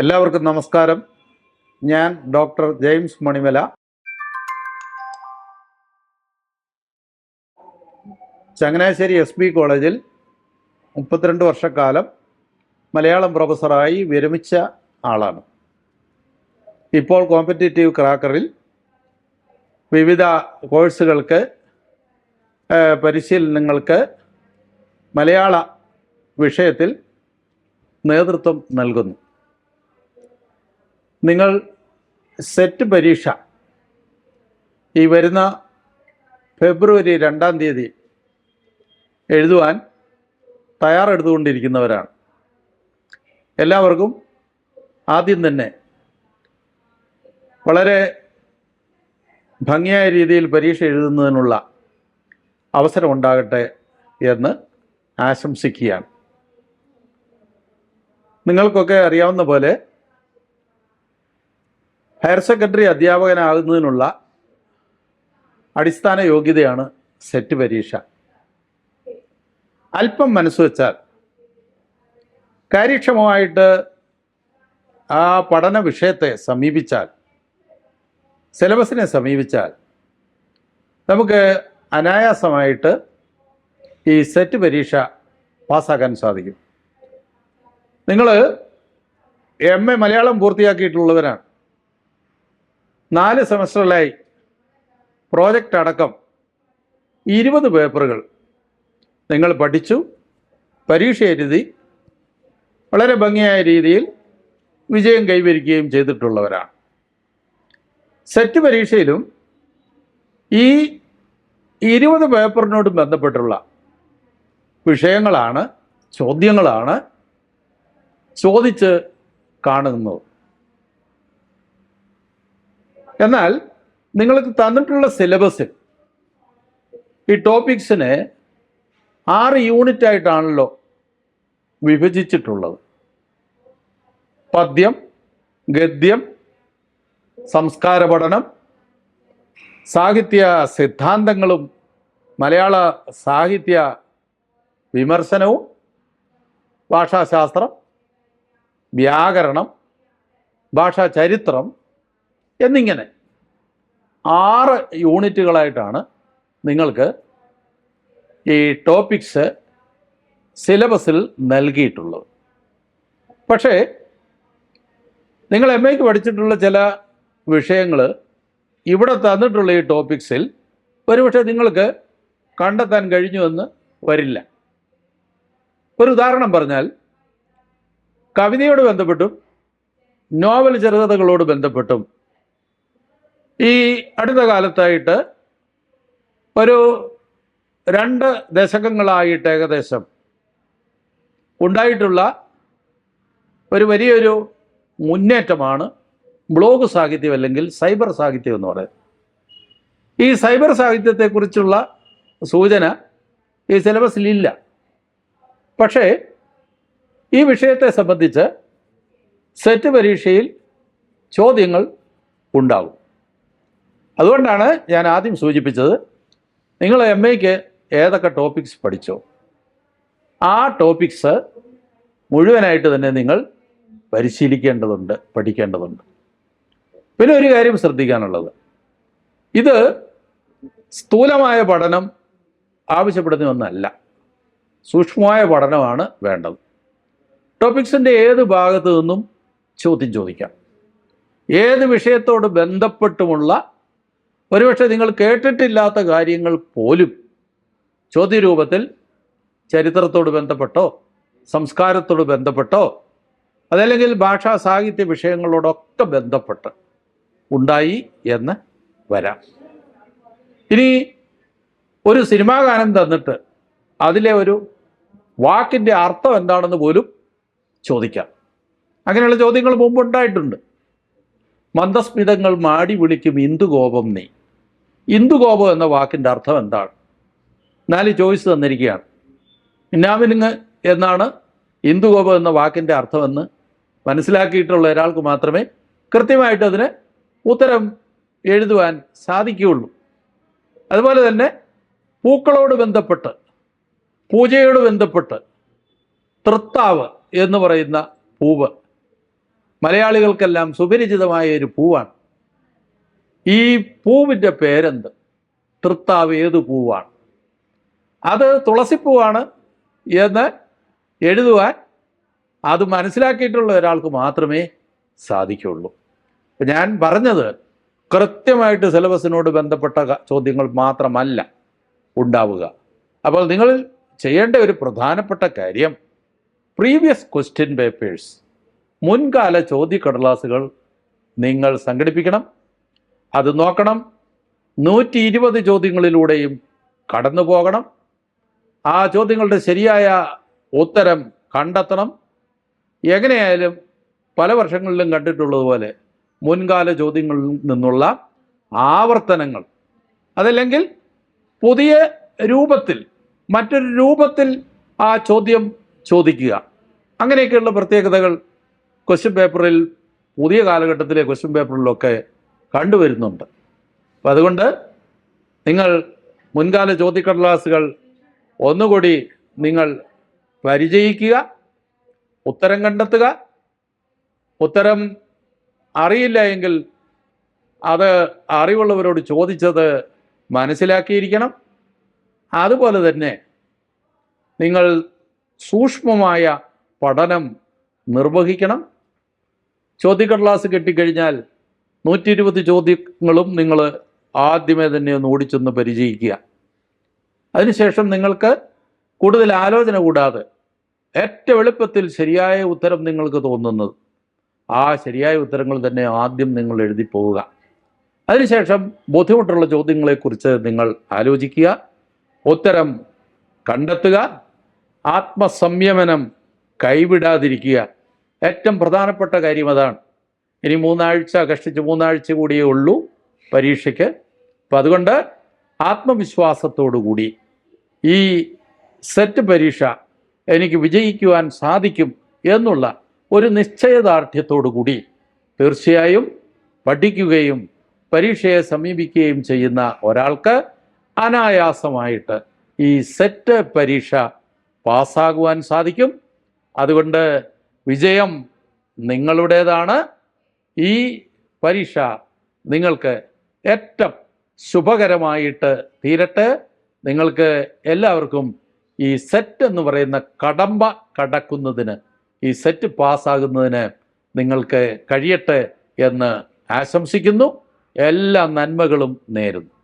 എല്ലാവർക്കും നമസ്കാരം. ഞാൻ doctor James Manimala. Changanassery S B കോളേജിൽ മുപ്പത്തിരണ്ട് വർഷക്കാലം മലയാളം പ്രൊഫസറായി വിരമിച്ച ആളാണ്. ഇപ്പോൾ കോമ്പറ്റേറ്റീവ് ക്രാക്കറിൽ വിവിധ കോഴ്സുകൾക്ക് പരിശീലനങ്ങൾക്ക് മലയാള വിഷയത്തിൽ നേതൃത്വം നൽകുന്നു. നിങ്ങൾ സെറ്റ് പരീക്ഷ ഈ വരുന്ന ഫെബ്രുവരി രണ്ടാം തീയതി എഴുതുവാൻ തയ്യാറെടുത്തുകൊണ്ടിരിക്കുന്നവരാണ്. എല്ലാവർക്കും ആദ്യം തന്നെ വളരെ ഭംഗിയായ രീതിയിൽ പരീക്ഷ എഴുതുന്നതിനുള്ള അവസരം ഉണ്ടാകട്ടെ എന്ന് ആശംസിക്കുകയാണ്. നിങ്ങൾക്കൊക്കെ അറിയാവുന്ന പോലെ ഹയർ സെക്കൻഡറി അധ്യാപകനാകുന്നതിനുള്ള അടിസ്ഥാന യോഗ്യതയാണ് സെറ്റ് പരീക്ഷ. അല്പം മനസ്സ് വെച്ചാൽ കാര്യക്ഷമമായിട്ട് ആ പഠന വിഷയത്തെ സമീപിച്ചാൽ സിലബസിനെ സമീപിച്ചാൽ നമുക്ക് അനായാസമായിട്ട് ഈ സെറ്റ് പരീക്ഷ പാസ്സാക്കാൻ സാധിക്കും. നിങ്ങൾ എം എ മലയാളം പൂർത്തിയാക്കിയിട്ടുള്ളവരാണ്. നാല് സെമസ്റ്ററിലായി പ്രോജക്റ്റ് അടക്കം ഇരുപത് പേപ്പറുകൾ നിങ്ങൾ പഠിച്ചു പരീക്ഷ എഴുതി വളരെ ഭംഗിയായ രീതിയിൽ വിജയം കൈവരിക്കുകയും ചെയ്തിട്ടുള്ളവരാണ്. സെറ്റ് പരീക്ഷയിലും ഈ ഇരുപത് പേപ്പറിനോട് ബന്ധപ്പെട്ടുള്ള വിഷയങ്ങളാണ് ചോദ്യങ്ങളാണ് ചോദിച്ച് കാണുന്നത്. എന്നാൽ നിങ്ങൾക്ക് തന്നിട്ടുള്ള സിലബസിൽ ഈ ടോപ്പിക്സിനെ ആറ് യൂണിറ്റ് ആയിട്ടാണല്ലോ വിഭജിച്ചിട്ടുള്ളത്. പദ്യം ഗദ്യം സംസ്കാര പഠനം സാഹിത്യ സിദ്ധാന്തങ്ങളും മലയാള സാഹിത്യ വിമർശനവും ഭാഷാശാസ്ത്രം വ്യാകരണം ഭാഷാ ചരിത്രം എന്നിങ്ങനെ. ആറ് യൂണിറ്റുകളായിട്ടാണ് നിങ്ങൾക്ക് ഈ ടോപ്പിക്സ് സിലബസിൽ നൽകിയിട്ടുള്ളത്. പക്ഷേ നിങ്ങൾ എം എക്ക് പഠിച്ചിട്ടുള്ള ചില വിഷയങ്ങൾ ഇവിടെ തന്നിട്ടുള്ള ഈ ടോപ്പിക്സിൽ ഒരുപക്ഷെ നിങ്ങൾക്ക് കണ്ടെത്താൻ കഴിഞ്ഞുവെന്ന് വരില്ല. ഒരു ഉദാഹരണം പറഞ്ഞാൽ കവിതയോട് ബന്ധപ്പെട്ടും നോവൽ ചെറുകഥകളോട് ബന്ധപ്പെട്ടും ഈ അടുത്ത കാലത്തായിട്ട് ഒരു രണ്ട് ദശകങ്ങളായിട്ട് ഏകദേശം ഉണ്ടായിട്ടുള്ള ഒരു വലിയൊരു മുന്നേറ്റമാണ് ബ്ലോഗ് സാഹിത്യം അല്ലെങ്കിൽ സൈബർ സാഹിത്യം എന്ന് പറയുന്നത്. ഈ സൈബർ സാഹിത്യത്തെക്കുറിച്ചുള്ള സൂചന ഈ സിലബസിലില്ല പക്ഷേ ഈ വിഷയത്തെ സംബന്ധിച്ച് സെറ്റ് പരീക്ഷയിൽ ചോദ്യങ്ങൾ ഉണ്ടാകും. അതുകൊണ്ടാണ് ഞാൻ ആദ്യം സൂചിപ്പിച്ചത് നിങ്ങൾ എം എക്ക് ഏതൊക്കെ ടോപ്പിക്സ് പഠിച്ചോ ആ ടോപ്പിക്സ് മുഴുവനായിട്ട് തന്നെ നിങ്ങൾ പരിശീലിക്കേണ്ടതുണ്ട് പഠിക്കേണ്ടതുണ്ട്. പിന്നെ ഒരു കാര്യം ശ്രദ്ധിക്കാനുള്ളത്. ഇത് സ്ഥൂലമായ പഠനം ആവശ്യപ്പെടുന്ന ഒന്നല്ല. സൂക്ഷ്മമായ പഠനമാണ് വേണ്ടത്. ടോപ്പിക്സിന്റെ ഏത് ഭാഗത്തു നിന്നും ചോദ്യം ചോദിക്കാം. ഏത് വിഷയത്തോട് ബന്ധപ്പെട്ടുമുള്ള ഒരുപക്ഷെ നിങ്ങൾ കേട്ടിട്ടില്ലാത്ത കാര്യങ്ങൾ പോലും ചോദ്യരൂപത്തിൽ ചരിത്രത്തോട് ബന്ധപ്പെട്ടോ സംസ്കാരത്തോട് ബന്ധപ്പെട്ടോ അതല്ലെങ്കിൽ ഭാഷാ സാഹിത്യ വിഷയങ്ങളോടൊക്കെ ബന്ധപ്പെട്ട് ഉണ്ടായി എന്ന് വരാം. ഇനി ഒരു സിനിമാ ഗാനം തന്നിട്ട് അതിലെ ഒരു വാക്കിന്റെ അർത്ഥം എന്താണെന്ന് പോലും ചോദിക്കാം. അങ്ങനെയുള്ള ചോദ്യങ്ങൾ മുമ്പ് ഉണ്ടായിട്ടുണ്ട് മന്ദസ്മിതങ്ങൾ മാടി വിളിക്കും ഇന്ദുകോപം നീ. ഇന്ദുകോപം എന്ന വാക്കിന്റെ അർത്ഥം എന്താണ്? നാല് ചോയ്സ് തന്നിരിക്കുകയാണ്. ഇന്നാമിനിങ് എന്നാണ് ഇന്ദുകോപം എന്ന വാക്കിന്റെ അർത്ഥമെന്ന് മനസ്സിലാക്കിയിട്ടുള്ള ഒരാൾക്ക് മാത്രമേ കൃത്യമായിട്ട് അതിന് ഉത്തരം എഴുതുവാൻ സാധിക്കുകയുള്ളൂ. അതുപോലെ തന്നെ പൂക്കളോട് ബന്ധപ്പെട്ട് പൂജയോട് ബന്ധപ്പെട്ട് തൃത്താവ് എന്ന് പറയുന്ന പൂവ് മലയാളികൾക്കെല്ലാം സുപരിചിതമായ ഒരു പൂവാണ്. ഈ പൂവിന്റെ പേരെന്ത്? തൃത്താവ് ഏത് പൂവാണ്? അത് തുളസിപ്പൂവാണ് എന്ന് എഴുതുവാൻ അത് മനസ്സിലാക്കിയിട്ടുള്ള ഒരാൾക്ക് മാത്രമേ സാധിക്കുള്ളൂ. ഞാൻ പറഞ്ഞത് കൃത്യമായിട്ട് സിലബസിനോട് ബന്ധപ്പെട്ട ചോദ്യങ്ങൾ മാത്രമല്ല ഉണ്ടാവുക. അപ്പോൾ നിങ്ങൾ ചെയ്യേണ്ട ഒരു പ്രധാനപ്പെട്ട കാര്യം പ്രീവിയസ് ക്വസ്റ്റ്യൻ പേപ്പേഴ്സ് മുൻകാല ചോദ്യ കടലാസുകൾ നിങ്ങൾ സംഘടിപ്പിക്കണം. അത് നോക്കണം. നൂറ്റി ഇരുപത് ചോദ്യങ്ങളിലൂടെയും കടന്നു പോകണം. ആ ചോദ്യങ്ങളുടെ ശരിയായ ഉത്തരം കണ്ടെത്തണം. എങ്ങനെയായാലും പല വർഷങ്ങളിലും കണ്ടിട്ടുള്ളതുപോലെ മുൻകാല ചോദ്യങ്ങളിൽ നിന്നുള്ള ആവർത്തനങ്ങൾ. അതല്ലെങ്കിൽ പുതിയ രൂപത്തിൽ മറ്റൊരു രൂപത്തിൽ ആ ചോദ്യം ചോദിക്കുക. അങ്ങനെയൊക്കെയുള്ള പ്രത്യേകതകൾ ക്വസ്റ്റ്യൻ പേപ്പറിൽ പുതിയ കാലഘട്ടത്തിലെ ക്വസ്റ്റ്യൻ പേപ്പറിലൊക്കെ കണ്ടുവരുന്നുണ്ട്. അപ്പം അതുകൊണ്ട് നിങ്ങൾ മുൻകാല ചോദ്യക്കടലാസുകൾ ഒന്നുകൂടി നിങ്ങൾ പരിചയിക്കുക ഉത്തരം കണ്ടെത്തുക. ഉത്തരം അറിയില്ല എങ്കിൽ അത് അറിവുള്ളവരോട് ചോദിച്ചത് മനസ്സിലാക്കിയിരിക്കണം. അതുപോലെ തന്നെ നിങ്ങൾ സൂക്ഷ്മമായ പഠനം നിർവഹിക്കണം. ചോദ്യക്കടലാസ് കിട്ടിക്കഴിഞ്ഞാൽ നൂറ്റി ഇരുപത് ചോദ്യങ്ങളും നിങ്ങൾ ആദ്യമേ തന്നെ ഒന്ന് ഓടിച്ചൊന്ന് പരിചയിക്കുക. അതിനുശേഷം നിങ്ങൾക്ക് കൂടുതൽ ആലോചന കൂടാതെ ഏറ്റവും എളുപ്പത്തിൽ ശരിയായ ഉത്തരം നിങ്ങൾക്ക് തോന്നുന്നത് ആ ശരിയായ ഉത്തരങ്ങൾ തന്നെ ആദ്യം നിങ്ങൾ എഴുതി പോവുക. അതിനുശേഷം ബുദ്ധിമുട്ടുള്ള ചോദ്യങ്ങളെക്കുറിച്ച് നിങ്ങൾ ആലോചിക്കുക. ഉത്തരം കണ്ടെത്തുക. ആത്മസംയമനം കൈവിടാതിരിക്കുക. ഏറ്റവും പ്രധാനപ്പെട്ട കാര്യം അതാണ്. ഇനി മൂന്നാഴ്ച കഷ്ടിച്ച് മൂന്നാഴ്ച കൂടിയേ ഉള്ളൂ പരീക്ഷയ്ക്ക്. അപ്പം അതുകൊണ്ട് ആത്മവിശ്വാസത്തോടു കൂടി ഈ സെറ്റ് പരീക്ഷ എനിക്ക് വിജയിക്കുവാൻ സാധിക്കും എന്നുള്ള ഒരു നിശ്ചയദാർഢ്യത്തോടു കൂടി തീർച്ചയായും പഠിക്കുകയും പരീക്ഷയെ സമീപിക്കുകയും ചെയ്യുന്ന ഒരാൾക്ക് അനായാസമായിട്ട് ഈ സെറ്റ് പരീക്ഷ പാസ്സാകുവാൻ സാധിക്കും. അതുകൊണ്ട് വിജയം നിങ്ങളുടേതാണ്. ഈ പരീക്ഷ നിങ്ങൾക്ക് ഏറ്റവും ശുഭകരമായിട്ട് തീരട്ടെ. നിങ്ങൾക്ക് എല്ലാവർക്കും ഈ സെറ്റ് എന്ന് പറയുന്ന കടമ്പ കടക്കുന്നതിന് ഈ സെറ്റ് പാസ്സാകുന്നതിന് നിങ്ങൾക്ക് കഴിയട്ടെ എന്ന് ആശംസിക്കുന്നു. എല്ലാ നന്മകളും നേരുന്നു.